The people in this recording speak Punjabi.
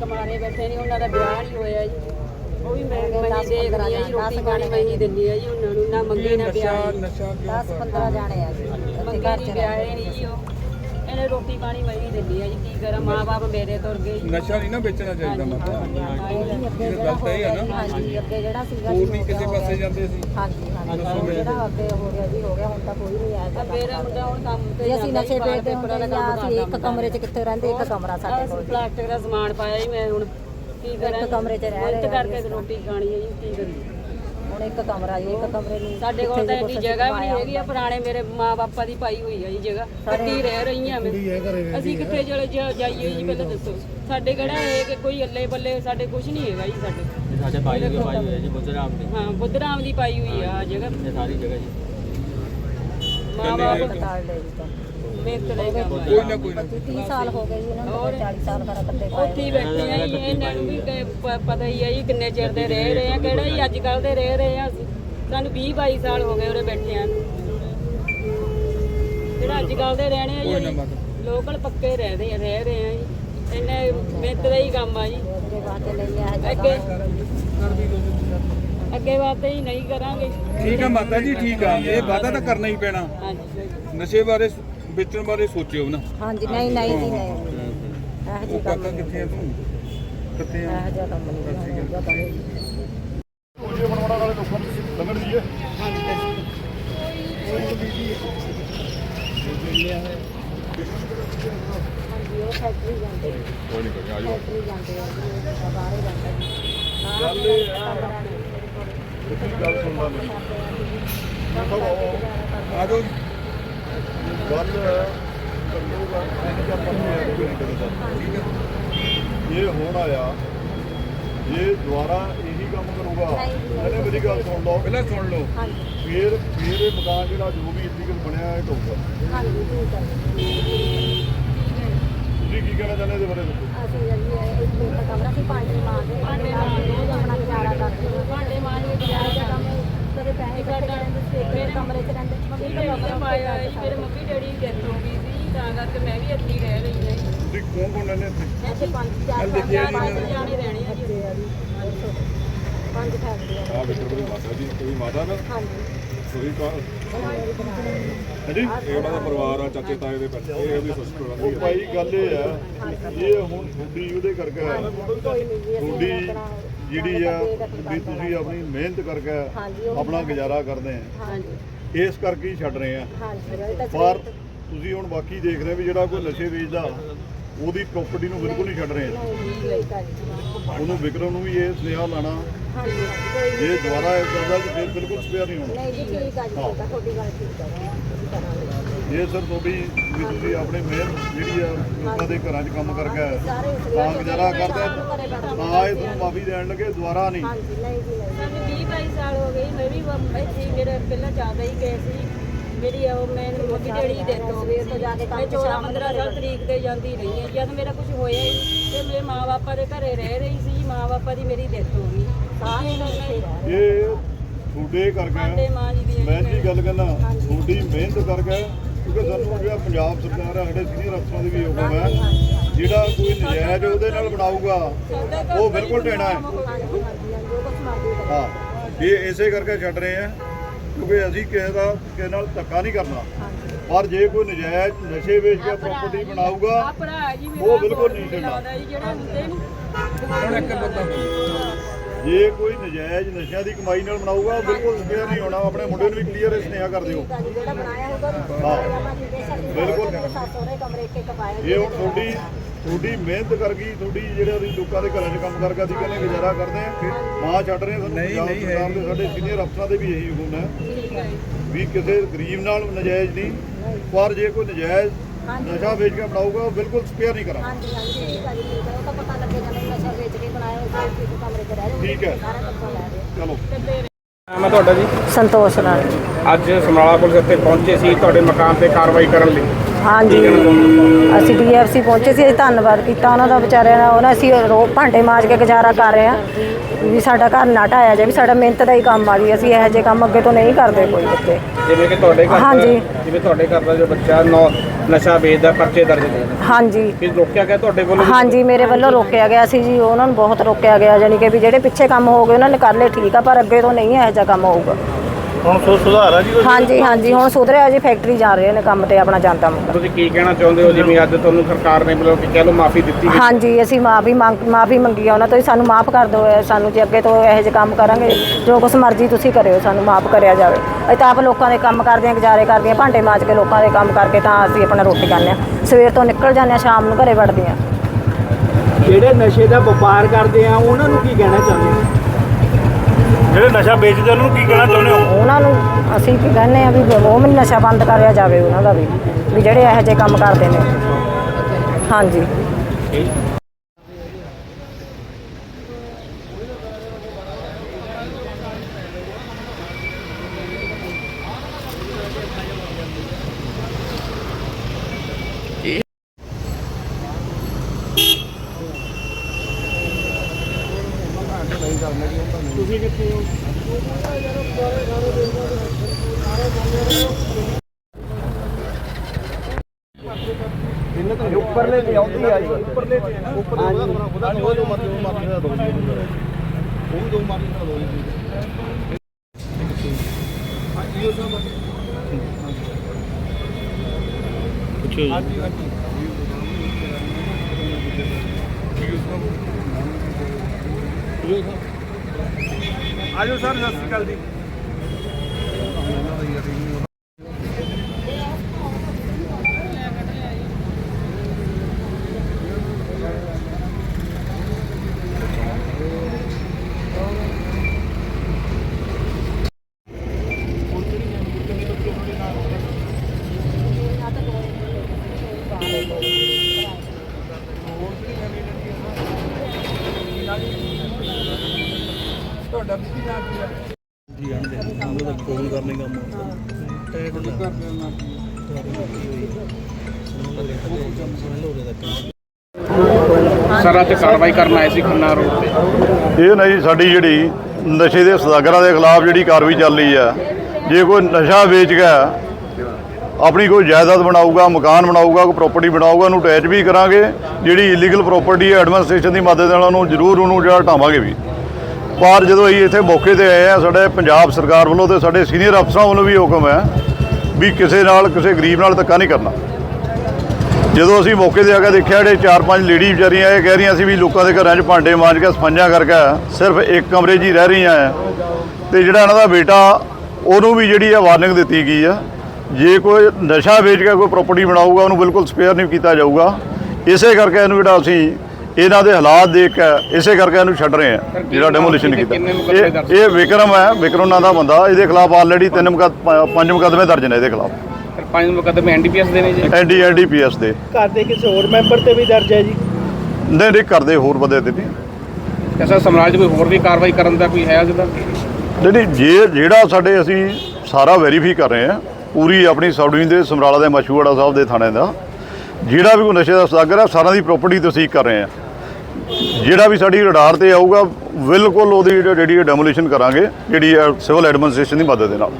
ਕਮਾਰੇ ਬੈਠੇ ਨੇ ਉਹਨਾਂ ਦਾ ਵਿਆਹ ਨਹੀਂ ਹੋਇਆ ਜੀ ਉਹ ਵੀ ਮੈਂ ਮੈਂ ਦੇਖਦੀ ਆ ਜੀ ਰੋਟੀ ਪਾਣੀ ਮੈਂ ਹੀ ਦਿੰਦੀ ਆ ਜੀ ਉਹਨਾਂ ਨੂੰ ਨਾ ਮੰਗੇ ਨਾ ਵਿਆਹ ਨਸ਼ਾ ਨਸ਼ਾ 10 15 ਜਾਣੇ ਆ ਜੀ ਮੰਗੇ ਨਹੀਂ ਵਿਆਹ ਨਹੀਂ ਜੀ ਇਹਨੇ ਰੋਟੀ ਪਾਣੀ ਮੈਂ ਹੀ ਦਿੰਦੀ ਆ ਜੀ ਕੀ ਕਰਾਂ ਮਾਂ-ਬਾਪ ਮੇਰੇ ਤੁਰ ਗਏ ਜੀ। ਨਸ਼ਾ ਨਹੀਂ ਨਾ ਵੇਚਣਾ ਚਾਹੀਦਾ ਮਾਤਾ। ਇਹ ਅੱਗੇ ਇਹ ਜਿਹੜਾ ਗੱਲ ਹੋ ਤਾਂ ਜੀ ਨਾ। ਹਾਂਜੀ ਅੱਗੇ ਜਿਹੜਾ ਸੀਗਾ ਹੋਰ ਜੀ ਨਹੀਂ ਹੋ ਕਿਸੇ ਗਿਆ, ਪਾਸੇ ਜਾਂਦੇ ਸੀ। ਹਾਂਜੀ ਹਾਂਜੀ ਜਿਹੜਾ ਅੱਗੇ ਹੋ ਗਿਆ ਜੀ ਹੋ ਗਿਆ ਹੁਣ ਤਾਂ ਕੋਈ ਨਹੀਂ ਆਇਆ। ਮੇਰਾ ਮੁੰਡਾ ਹੁਣ ਕੰਮ ਤੇ ਜੇ ਅਸੀਂ ਜਾਂਦਾ ਨਸ਼ੇ ਜੀ, ਬਾਹਰ ਪੇਪਰਾਂ ਹੁੰਦੇ ਦਾ ਜਾਂ ਕੰਮ ਅਸੀਂ ਇੱਕ ਕਮਰੇ 'ਚ ਕਿੱਥੇ ਰਹਿੰਦੇ ਇੱਕ ਕਮਰਾ ਸਾਡੇ ਕੋਲ ਪਲਾਸਟਿਕ ਦਾ ਸਮਾਨ ਪਾਇਆ ਜੀ ਮੈਂ ਹੁਣ ਕੀ ਕਰਾਂ ਇੱਕ ਕਮਰੇ 'ਚ ਰਹਿ ਰਹੇ ਕਰਕੇ ਤੇ ਰੋਟੀ ਖਾਣੀ ਹੈ ਜੀ ਕੀ ਕਰੀਏ? ਹੁਣ ਇੱਕ ਕਮਰਾ ਜੀ ਇੱਕ ਕਮਰੇ ਨੂੰ ਸਾਡੇ ਕੋਲ ਤਾਂ ਇੰਨੀ ਜਗ੍ਹਾ ਵੀ ਨਹੀਂ ਹੈਗੀ ਆ ਪੁਰਾਣੇ ਮੇਰੇ ਮਾਪੇ ਦੀ ਪਾਈ ਹੋਈ ਆ ਜੀ ਜਗ੍ਹਾ। ਕੱਟੀ ਰਹਿ ਰਹੀਆਂ ਮੈਂ। ਅਸੀਂ ਕਿੱਥੇ ਚਲੇ ਜਾਈਏ ਜੀ ਪਹਿਲਾਂ ਦੱਸੋ। ਸਾਡੇ ਕਿਹੜਾ ਇਹ ਕਿ ਕੋਈ ਅੱਲੇ ਬੱਲੇ ਸਾਡੇ ਕੁਝ ਨਹੀਂ ਹੈਗਾ ਜੀ ਸਾਡੇ। ਸਾਡੇ ਭਾਈ ਹੋਈ ਹੈ ਜੀ ਬੁੱਧਰਾਮ ਦੀ। ਹਾਂ ਬੁੱਧਰਾਮ ਦੀ ਪਾਈ ਹੋਈ ਆ ਆਹ ਜਗ੍ਹਾ। ਸਾਰੀ ਜਗ੍ਹਾ ਜੀ। ਮਾਪੇ ਪਤਾਲ ਲੈ ਜੀ ਤਾਂ। ਕੋਈ ਨਾ ਕੋਈ ਨਾ 30 ਸਾਲ ਹੋ ਗਏ ਜੀ ਇਹਨਾਂ ਨੂੰ 40 ਸਾਲ ਖਰਾ ਕੱਟੇ ਪਾਏ ਉੱਥੇ ਹੀ ਬੈਠੇ ਆ ਜੀ ਇਹਨਾਂ ਨੂੰ ਵੀ ਕ- ਪ- ਪਤਾ ਹੀ ਆ ਜੀ ਕਿੰਨੇ ਚਿਰ ਦੇ ਰਹਿ ਰਹੇ ਆ ਕਿਹੜਾ ਹੀ ਅੱਜ ਕੱਲ ਦੇ ਰਹਿ ਰਹੇ ਆ ਅਸੀਂ। ਸਾਨੂੰ 20 22 ਸਾਲ ਹੋ ਗਏ ਉਰੇ ਬੈਠਿਆਂ ਨੂੰ। ਜਿਹੜਾ ਅੱਜ ਕੱਲ ਦੇ ਰਹਿਣੇ ਆ ਜੀ। ਲੋਕਲ ਪੱਕੇ ਰਹਿਦੇ ਆ ਰਹਿ ਰਹੇ ਆ ਜੀ। ਇੰਨੇ ਮਿਹਨਤ ਦਾ ਹੀ ਕੰਮ ਆ ਜੀ। ਉਹਦੇ ਵਾਸਤੇ ਲਈ ਆ ਅੱਗੇ। ਅੱਗੇ ਵਾਸਤੇ ਹੀ ਨਹੀਂ ਕਰਾਂਗੇ। ਠੀਕ ਆ ਮਾਤਾ ਜੀ ਠੀਕ ਆ। ਇਹ ਵਾਦਾ ਤਾਂ ਕਰਨਾ ਹੀ ਪੈਣਾ। ਹਾਂਜੀ। ਨਸ਼ੇ ਬਾਰੇ ਵੇਚਣ ਬਾਰੇ ਸੋਚਿਓ ਨਾ। ਹਾਂਜੀ ਨਹੀਂ ਨਹੀਂ ਜੀ ਨਹੀਂ। ਇਹ ਉਹ ਜੀ ਕੰਮ ਕਾਕਾ ਕਿੱਥੇ ਆ ਤੂੰ? ਕਿੱਥੇ ਆ? ਇਹ ਜਿਹਾ ਕੰਮ ਨਹੀਂ ਜਿਹਾ ਕੰਮ ਨਹੀਂ ਹਾਂਜੀ ਉਹ ਫੈਕਟਰੀ ਜਾਂਦੇ ਕੋਈ ਨਹੀਂ ਕੋਈ ਆਜੋ। ਫੈਕਟਰੀ ਜਾਂਦੇ ਆ ਜੀ ਬਾਹਰੇ ਜਾਂਦੇ ਨੇ ਗੱਲ ਇਹ ਗੱਲ ਸੁਣਦਾ ਮੇਰੀ ਆ ਜਾਓ ਗੱਲ ਕਰੂਗਾ ਤਿੰਨ ਜਾਂ ਪੰਜ ਹਜ਼ਾਰ ਰੁਪਏ ਨਿਕਲ ਦਾ ਇਹ ਹੁਣ ਆਇਆ ਇਹ ਦੁਬਾਰਾ ਇਹੀ ਕੰਮ ਕਰੂਗਾ ਇਹਨੇ ਮੇਰੀ ਗੱਲ ਸੁਣ ਲਓ ਪਹਿਲਾਂ ਸੁਣ ਲਓ ਫਿਰ ਫਿਰ ਇਹ ਮਕਾਨ ਜਿਹੜਾ ਜੋ ਵੀ ਇਲੀਗਲ ਬਣਿਆ ਹੈ ਢੋਊਗਾ ਹਾਂਜੀ ਠੀਕ ਹੈ ਤੁਸੀਂ ਕੀ ਕਹਿਣਾ ਚਾਹੁੰਦੇ ਇਹਦੇ ਬਾਰੇ? ਦੱਸੋ ਅਸੀਂ ਜੀ ਇੱਕ ਕਮਰਾ ਸੀ, ਪਾਣੀ ਮਾਰਦੇ ਪਾਣੀ ਮਾਰਦੇ ਆਪਣਾ ਗੁਜ਼ਾਰਾ ਕਰਦੇ ਹਾਂ। ਭਾਂਡੇ ਮਾਂਜੇ ਗੁਜ਼ਾਰਾ ਦਾ ਕੰਮ ਕਦੇ ਪੈਸੇ ਇਕੱਠੇ ਸੀ ਇੱਕ ਕਮਰੇ 'ਚ ਰਹਿੰਦੇ ਮੰਮੀ ਮੇਰੇ ਮੰਮੀ ਡੈਡੀ ਦੀ ਡੈਥ ਹੋ ਗਈ ਸੀ ਤਾਂ ਕਰਕੇ ਮੈਂ ਵੀ ਇੱਥੇ ਹੀ ਰਹਿ ਰਹੀ ਹਾਂ। ਜੀ। ਤੁਸੀਂ ਕੌਣ ਕੌਣ ਰਹਿੰਦੇ ਇੱਥੇ? ਇੱਥੇ ਪੰਜ ਚਾਰ ਚੱਲ ਦੇਖੀਏ ਜੀ ਪੰਜ ਜਾਣੇ ਰਹਿਣੇ ਆ ਜੀ। ਆ ਪੰਜ ਫੈਮਲੀਆਂ ਆ ਵੇਖੋ ਕੋਈ ਮਾਤਾ ਜੀ ਕੋਈ ਮਾਤਾ ਨਾ? ਹਾਂਜੀ। ਤੁਸੀਂ ਕਾ ਰਹੇ ਹਾਂਜੀ? ਇਹ ਉਹਨਾਂ ਦਾ ਪਰਿਵਾਰ ਆ ਚਾਚੇ ਤਾਏ ਦੇ ਬੱਚੇ ਇਹ ਉਹਦੀ ਸਿਸਟਰ ਰਹਿੰਦੀ ਹੈ ਭਾਈ ਗੱਲ ਇਹ ਆ ਇਹ ਹੁਣ ਤੁਹਾਡੀ ਉਹਦੇ ਕਰਕੇ ਆ। ਕੋਈ ਨਹੀਂ ਜੀ ਅਸੀਂ ਤੁਹਾਡੀ ਆਪਣਾ ਜਿਹੜੀ ਆ ਵੀ ਤੁਸੀਂ ਆਪਣੀ ਮਿਹਨਤ ਕਰਕੇ ਆਪਣਾ ਗੁਜ਼ਾਰਾ ਕਰਦੇ ਆ। ਹਾਂਜੀ। ਇਸ ਕਰਕੇ ਹੀ ਛੱਡ ਰਹੇ ਆ। ਪਰ ਤੁਸੀਂ ਹੁਣ ਬਾਕੀ ਦੇਖ ਰਹੇ ਵੀ ਜਿਹੜਾ ਕੋਈ ਨਸ਼ੇ ਵੇਚਦਾ ਉਹਦੀ ਪ੍ਰਾਪਰਟੀ ਨੂੰ ਬਿਲਕੁਲ ਨਹੀਂ ਛੱਡ ਰਹੇ। ਉਹਨੂੰ ਵਿਕਰਮ ਨੂੰ ਵੀ ਇਹ ਸੁਨੇਹਾ ਲਾਣਾ ਜੇ ਦੁਬਾਰਾ ਇਹ ਕਰਦਾ ਤਾਂ ਫਿਰ ਬਿਲਕੁਲ ਸਪੇਅਰ ਨਹੀਂ ਹੋਣਾ। ਨਹੀਂ ਜੀ ਠੀਕ ਆ ਜੀ ਤੁਹਾਡੀ ਗੱਲ ਠੀਕ ਆ ਇਹ ਸਰ ਤੁਹਾਡੀ ਵੀ ਤੁਸੀਂ ਆਪਣੇ ਮਿਹਨਤ ਜਿਹੜੀ ਆ ਲੋਕਾਂ ਦੇ ਘਰਾਂ 'ਚ ਕੰਮ ਕਰਕੇ ਤਾਂ ਗੁਜ਼ਾਰਾ ਕਰਦੇ ਤਾਂ ਇਹ ਤੁਹਾਨੂੰ ਮਾਫੀ ਦੇਣ ਲੱਗੇ ਦੁਬਾਰਾ ਨਹੀਂ। ਹਾਂਜੀ ਨਹੀਂ ਜੀ ਨਹੀਂ। ਸਾਨੂੰ 20 22 ਸਾਲ ਹੋ ਗਏ ਮੈਂ ਵੀ ਵ- ਇੱਥੇ ਹੀ ਮੇਰੇ ਪਹਿਲਾਂ ਜ਼ਿਆਦਾ ਹੀ ਗਏ ਸੀ। ਮੇਰੀ ਉਹ ਮੈਂ ਦੀ ਡੈਥ ਹੋ ਗਈ। ਤੋਂ ਜਾ ਕੇ ਮੈਂ 14 15 ਸਾਲ ਤਰੀਕ ਤੇ ਜਾਂਦੀ ਰਹੀ ਹਾਂ। ਜਦ ਮੇਰਾ ਕੁਝ ਹੋਇਆ ਹੀ ਨਹੀਂ ਤੇ ਮੇਰੇ ਮਾਪੇ ਦੇ ਘਰੇ ਰਹਿ ਰਹੀ ਸੀ ਮਾਪੇ ਦੀ ਮੇਰੀ ਡੈਥ ਹੋ ਗਈ। ਸਾਰੇ ਇਹ ਤੁਹਾਡੇ ਕਰਕੇ ਮਾਂ ਮੈਂ ਜੀ ਗੱਲ ਕਰਨਾ ਤੁਹਾਡੀ ਮਿਹਨਤ ਕਰਕੇ ਕਿਉਂਕਿ ਸਾਨੂੰ ਜਿਹੜਾ ਪੰਜਾਬ ਸਰਕਾਰ ਆ ਸਾਡੇ ਸੀਨੀਅਰ ਅਫਸਰਾਂ ਦੀ ਵੀ ਹੁਕਮ ਹੈ ਜਿਹੜਾ ਕੋਈ ਨਜਾਇਜ਼ ਉਹਦੇ ਨਾਲ ਬਣਾਊਗਾ ਉਹ ਬਿਲਕੁਲ ਢੇਣਾ ਹੈ। ਹਾਂ ਇਹ ਇਸੇ ਕਰਕੇ ਛੱਡ ਰਹੇ ਆ ਕਿਉਂਕਿ ਅਸੀਂ ਕਿਸੇ ਦਾ ਕਿਸੇ ਨਾਲ ਧੱਕਾ ਨਹੀਂ ਕਰਨਾ ਪਰ ਜੇ ਕੋਈ ਨਜਾਇਜ਼ ਨਸ਼ੇ ਵੇਚ ਕੇ ਪ੍ਰਾਪਰਟੀ ਬਣਾਊਗਾ ਉਹ ਬਿਲਕੁਲ ਨਹੀਂ ਛੱਡਣਾ। ਲਾਉਂਦਾ ਜੀ ਜਿਹੜਾ ਹੁੰਦੇ ਨੇ ਹੁਣ ਇੱਕ ਬੰਦਾ ਬੋਲੋ। ਜੇ ਕੋਈ ਨਜਾਇਜ਼ ਨਸ਼ਿਆਂ ਦੀ ਕਮਾਈ ਨਾਲ ਬਣਾਊਗਾ ਉਹ ਬਿਲਕੁਲ ਸਪੇਅਰ ਨਹੀਂ ਹੋਣਾ। ਆਪਣੇ ਮੁੰਡੇ ਨੂੰ ਵੀ ਕਲੀਅਰ ਸੁਨੇਹਾ ਕਰ ਦਿਓ। ਜਿਹੜਾ ਬਣਾਇਆ ਹੋਊਗਾ ਬਿਲਕੁਲ। ਸਹੁਰੇ ਕਮਰੇ ਇਹ ਹੁਣ ਤੁਹਾਡੀ ਤੁਹਾਡੀ ਮਿਹਨਤ ਕਰ ਗਈ ਤੁਹਾਡੀ ਜਿਹੜੇ ਅਸੀਂ ਲੋਕਾਂ ਦੇ ਘਰਾਂ 'ਚ ਕੰਮ ਕਰਕੇ ਅਸੀਂ ਕਹਿੰਦੇ ਗੁਜ਼ਾਰਾ ਕਰਦੇ ਆ ਮਾਂ ਛੱਡ ਰਹੇ ਆ, ਸਾਨੂੰ ਨਹੀਂ, ਪੰਜਾਬ ਸਰਕਾਰ ਦੇ ਸਾਡੇ ਸੀਨੀਅਰ ਅਫਸਰਾਂ ਦੇ ਵੀ ਇਹੀ ਹੁਕਮ ਹੈ। ਵੀ ਕਿਸੇ ਗਰੀਬ ਨਾਲ ਨਜਾਇਜ਼ ਨਹੀਂ ਪਰ ਜੇ ਕੋਈ ਨਜਾਇਜ਼ ਨਸ਼ਾ ਵੇਚ ਕੇ ਬਣਾਊਗਾ ਉਹ ਬਿਲਕੁਲ ਸਪੇਅਰ ਨਹੀਂ ਕਰਾਂਗਾ। ਠੀਕ ਹੈ। ਚਲੋ। ਮੈਂ ਤੁਹਾਡਾ ਜੀ? ਸੰਤੋਸ਼ ਨਾਲ ਅੱਜ ਸਮਰਾਲਾ ਪੁਲਿਸ ਇੱਥੇ ਪਹੁੰਚੇ ਸੀ ਤੁਹਾਡੇ ਮਕਾਨ ਤੇ ਕਾਰਵਾਈ ਕਰਨ ਲਈ। ਹਾਂਜੀ। ਅਸੀਂ ਡੀਐਫਸੀ ਪਹੁੰਚੇ ਸੀ ਅਸੀਂ ਧੰਨਵਾਦ ਕੀਤਾ ਉਹਨਾਂ ਦਾ ਵਿਚਾਰਿਆਂ ਦਾ। ਉਹਨਾਂ ਅਸੀਂ ਰੋ ਭਾਂਡੇ ਮਾਂਜ ਕੇ ਗੁਜ਼ਾਰਾ ਕਰ ਰਹੇ ਹਾਂ ਵੀ ਸਾਡਾ ਘਰ ਨਾ ਢਾਇਆ ਜਾਏ ਵੀ ਸਾਡਾ ਮਿਹਨਤ ਦਾ ਹੀ ਕੰਮ ਆ ਜੀ ਅਸੀਂ ਇਹੋ ਜਿਹੇ ਕੰਮ ਅੱਗੇ ਤੋਂ ਨਹੀਂ ਕਰਦੇ ਕੋਈ ਬੱਚੇ ਜਿਵੇਂ ਕਿ ਤੁਹਾਡੇ ਘਰ ਦਾ ਹਾਂਜੀ। ਜਿਵੇਂ ਤੁਹਾਡੇ ਘਰ ਦਾ ਜੋ ਬੱਚਾ ਨੌ ਨਸ਼ਾ ਵੇਚਦਾ ਪਰਚੇ ਦਰਜ ਨੇ ਹਾਂਜੀ। ਕਿ ਰੋਕਿਆ ਗਿਆ ਤੁਹਾਡੇ ਵੱਲੋਂ ਵੀ? ਹਾਂਜੀ ਮੇਰੇ ਵੱਲੋਂ ਰੋਕਿਆ ਗਿਆ ਸੀ ਜੀ। ਉਹਨਾਂ ਨੂੰ ਬਹੁਤ ਰੋਕਿਆ ਗਿਆ ਯਾਨੀ ਕਿ ਵੀ ਜਿਹੜੇ ਪਿੱਛੇ ਕੰਮ ਹੋ ਗਏ ਉਹਨਾਂ ਨੇ ਕਰ ਲਏ ਠੀਕ ਆ ਪਰ ਅੱਗੇ ਤੋਂ ਨਹੀਂ ਇਹੋ ਜਿਹਾ ਕੰਮ ਹੋਊਗਾ। ਹੁਣ ਸੋ ਸੁਧਾਰ ਆ ਜੀ ਹਾਂਜੀ ਹਾਂਜੀ ਹੁਣ ਸੁਧਰਿਆ ਜੀ ਫੈਕਟਰੀ ਜਾ ਰਹੇ ਨੇ ਕੰਮ ਤੇ ਆਪਣਾ ਜਾਂਦਾ ਮੁੰਡਾ ਤੁਸੀਂ ਕੀ ਕਹਿਣਾ ਚਾਹੁੰਦੇ ਹੋ? ਜਿਵੇਂ ਅੱਜ ਤੁਹਾਨੂੰ ਸਰਕਾਰ ਨੇ ਮਤਲਬ ਕਿ ਕਹਿ ਲਓ ਮਾਫੀ ਦਿੱਤੀ ਗਈ ਹਾਂਜੀ ਅਸੀਂ ਮਾਫੀ ਮੰਗ ਮਾਫੀ ਮੰਗੀ ਆ ਉਹਨਾਂ ਤੋਂ ਸਾਨੂੰ ਮਾਫ ਕਰ ਦਿਓ ਇਹ ਸਾਨੂੰ ਜੇ ਅੱਗੇ ਤੋਂ ਇਹੋ ਜਿਹੇ ਕੰਮ ਕਰਾਂਗੇ ਜੋ ਕੁਛ ਮਰਜ਼ੀ ਤੁਸੀਂ ਕਰਿਓ ਸਾਨੂੰ ਮਾਫ ਕਰਿਆ ਜਾਵੇ। ਅਸੀਂ ਤਾਂ ਆਪ ਲੋਕਾਂ ਦੇ ਕੰਮ ਕਰਦੇ ਹਾਂ ਗੁਜ਼ਾਰੇ ਕਰਦੇ ਹਾਂ ਭਾਂਡੇ ਮਾਂਜ ਕੇ ਲੋਕਾਂ ਦੇ ਕੰਮ ਕਰਕੇ ਤਾਂ ਅਸੀਂ ਆਪਣਾ ਰੋਟੀ ਖਾਂਦੇ ਹਾਂ। ਸਵੇਰ ਤੋਂ ਨਿਕਲ ਜਾਂਦੇ ਹਾਂ ਸ਼ਾਮ ਨੂੰ ਘਰੇ ਵੜਦੇ ਹਾਂ। ਜਿਹੜੇ ਨਸ਼ੇ ਦਾ ਵਪਾਰ ਕਰਦੇ ਆ ਉਹਨਾਂ ਨੂੰ ਕੀ ਕਹਿਣਾ ਚਾਹੁੰਦੇ ਹੋ? ਜਿਹੜੇ ਨਸ਼ਾ ਵੇਚਦੇ ਉਹਨਾਂ ਨੂੰ ਕੀ ਕਹਿਣਾ ਚਾਹੁੰਦੇ ਹੋ? ਉਹਨਾਂ ਨੂੰ ਅਸੀਂ ਕੀ ਕਹਿੰਦੇ ਆ ਵੀ ਉਹ ਵੀ ਨਸ਼ਾ ਬੰਦ ਕਰਿਆ ਜਾਵੇ ਉਹਨਾਂ ਦਾ ਵੀ ਵੀ ਜਿਹੜੇ ਇਹੋ ਜਿਹੇ ਕੰਮ ਕਰਦੇ ਨੇ। ਹਾਂਜੀ। ਉੱਪਰਲੇ ਤੇ ਆਉਂਦੀ ਆ ਜੀ ਉੱਪਰਲੇ ਤੇ ਨਾ ਉੱਪਰ ਉਹਦਾ ਉਹ ਜੋ ਮਰਜ਼ੀ ਉਹ ਮਰਜ਼ੀ ਦਾ ਦੋ ਜੀ ਉਹ ਵੀ ਦੋ ਮਰਜ਼ੀ ਦਾ ਦੋ ਜੀ ਆਜੋ ਸਰ ਸਤਿ ਸ਼੍ਰੀ ਅਕਾਲ ਜੀ। ਸਰ, ਅੱਜ ਕਾਰਵਾਈ ਕਰਨ ਆਏ ਸੀ ਖੰਨਾ ਰੋਡ ਤੇ। ਇਹ ਨਹੀਂ, ਸਾਡੀ ਜਿਹੜੀ ਨਸ਼ੇ ਦੇ ਸਦਾਗਰਾਂ ਦੇ ਖਿਲਾਫ ਜਿਹੜੀ ਕਾਰਵਾਈ ਚੱਲ ਰਹੀ ਆ ਜੇ ਕੋਈ ਨਸ਼ਾ ਵੇਚ ਗਿਆ, ਆਪਣੀ ਕੋਈ ਜਾਇਦਾਦ ਬਣਾਊਗਾ, ਮਕਾਨ ਬਣਾਊਗਾ, ਕੋਈ ਪ੍ਰਾਪਰਟੀ ਬਣਾਊਗਾ, ਉਹਨੂੰ ਅਟੈਚ ਵੀ ਕਰਾਂਗੇ, ਜਿਹੜੀ ਇਲੀਗਲ ਪ੍ਰਾਪਰਟੀ ਹੈ ਐਡਮਿਨਿਸਟ੍ਰੇਸ਼ਨ ਦੀ ਮਦਦ ਨਾਲ ਉਹਨੂੰ ਜ਼ਰੂਰ ਉਹਨੂੰ ਜਿਹੜਾ ਢਾਵਾਂਗੇ ਵੀ। ਪਰ ਜਦੋਂ ਅਸੀਂ ਇੱਥੇ ਮੌਕੇ ਤੇ ਆਏ ਆ, ਸਾਡੇ ਪੰਜਾਬ ਸਰਕਾਰ ਵੱਲੋਂ ਤੇ ਸਾਡੇ ਸੀਨੀਅਰ ਅਫਸਰਾਂ ਵੱਲੋਂ ਵੀ ਹੁਕਮ ਹੈ ਵੀ ਕਿਸੇ ਨਾਲ ਕਿਸੇ ਗਰੀਬ ਨਾਲ ਧੱਕਾ ਨਹੀਂ ਕਰਨਾ। ਜਦੋਂ ਅਸੀਂ ਮੌਕੇ ਤੇ ਆ ਕੇ ਦੇਖਿਆ, ਜਿਹੜੇ ਚਾਰ ਪੰਜ ਲੇਡੀ ਵਿਚਾਰੀਆਂ ਇਹ ਕਹਿ ਰਹੀਆਂ ਸੀ ਵੀ ਲੋਕਾਂ ਦੇ ਘਰਾਂ 'ਚ ਭਾਂਡੇ ਮਾਂਜ ਕੇ ਸਫਾਈਆਂ ਕਰਕੇ ਸਿਰਫ ਇੱਕ ਕਮਰੇ 'ਚ ਹੀ ਰਹਿ ਰਹੀਆਂ ਆ। ਤੇ ਜਿਹੜਾ ਇਹਨਾਂ ਦਾ ਬੇਟਾ, ਉਹਨੂੰ ਵੀ ਜਿਹੜੀ ਆ ਵਾਰਨਿੰਗ ਦਿੱਤੀ ਗਈ ਆ। ਜੇ ਕੋਈ ਨਸ਼ਾ ਵੇਚ ਕੇ ਕੋਈ ਪ੍ਰਾਪਰਟੀ ਬਣਾਊਗਾ, ਉਹਨੂੰ ਬਿਲਕੁਲ ਸਪੇਅਰ ਨਹੀਂ ਕੀਤਾ ਜਾਊਗਾ। ਇਸੇ ਕਰਕੇ ਇਹਨੂੰ ਜਿਹੜਾ ਅਸੀਂ ਇਹਨਾਂ ਦੇ ਹਾਲਾਤ ਦੇਖ ਕੇ ਇਸੇ ਕਰਕੇ ਇਹਨੂੰ ਛੱਡ ਰਹੇ ਆ ਜਿਹੜਾ ਡੈਮੋਲੀਸ਼ਨ ਕੀਤਾ। ਇਹ? ਇਹ ਵਿਕਰਮ ਹੈ ਵਿਕਰਮ ਨਾਂ ਦਾ ਬੰਦਾ ਇਹਦੇ ਖਿਲਾਫ ਆਲਰੇਡੀ ਤਿੰਨ ਪੰਜ ਮੁਕੱਦਮੇ ਦਰਜ ਨੇ ਇਹਦੇ ਖਿਲਾਫ। ਪੰਜ ਮੁਕੱਦਮੇ ਐਨਡੀਪੀਐਸ ਦੇ ਨੇ ਜੀ? ਐਨਡੀ ਐਨਡੀਪੀਐਸ ਦੇ। ਘਰ ਦੇ ਕਿਸੇ ਹੋਰ ਮੈਂਬਰ ਤੇ ਵੀ ਦਰਜ ਹੈ ਜੀ? ਨਹੀਂ ਨਹੀਂ ਕਰਦੇ ਹੋਰ ਬੰਦੇ ਤੇ ਨਹੀਂ ਐਸਾ ਸਮਰਾਜ ਕੋਈ ਹੋਰ ਵੀ ਕਾਰਵਾਈ ਕਰਨ ਦਾ ਕੋਈ ਹੈ ਜਿਹਦਾ ਨਹੀਂ ਨਹੀਂ ਜੇ ਜਿਹੜਾ ਸਾਡੇ ਅਸੀਂ ਸਾਰਾ ਵੈਰੀਫਾਈ ਕਰ ਰਹੇ ਹਾਂ ਪੂਰੀ ਆਪਣੀ ਸਬਡਿਵੀਜ਼ਨ ਦੇ ਸਮਰਾਲਾ ਦੇ ਮਸ਼ਹੂੜਾ ਸਾਹਿਬ ਦੇ ਥਾਣੇ ਦਾ ਜਿਹੜਾ ਵੀ ਕੋਈ ਨਸ਼ੇ ਦਾ ਸਦਾਗਰ ਹੈ ਸਾਰਿਆਂ ਦੀ ਪ੍ਰਾਪਰਟੀ ਤਸਦੀਕ ਕਰ ਰਹੇ ਹਾਂ। ਜਿਹੜਾ ਵੀ ਸਾਡੀ ਰਡਾਰ ਤੇ ਆਊਗਾ, ਬਿਲਕੁਲ ਉਹਦੀ ਜਿਹੜੀ ਡੈਮੋਲੀਸ਼ਨ ਕਰਾਂਗੇ, ਜਿਹੜੀ ਸਿਵਲ ਐਡਮਿਨਿਸਟ੍ਰੇਸ਼ਨ ਦੀ ਮਦਦ ਦੇ ਨਾਲ।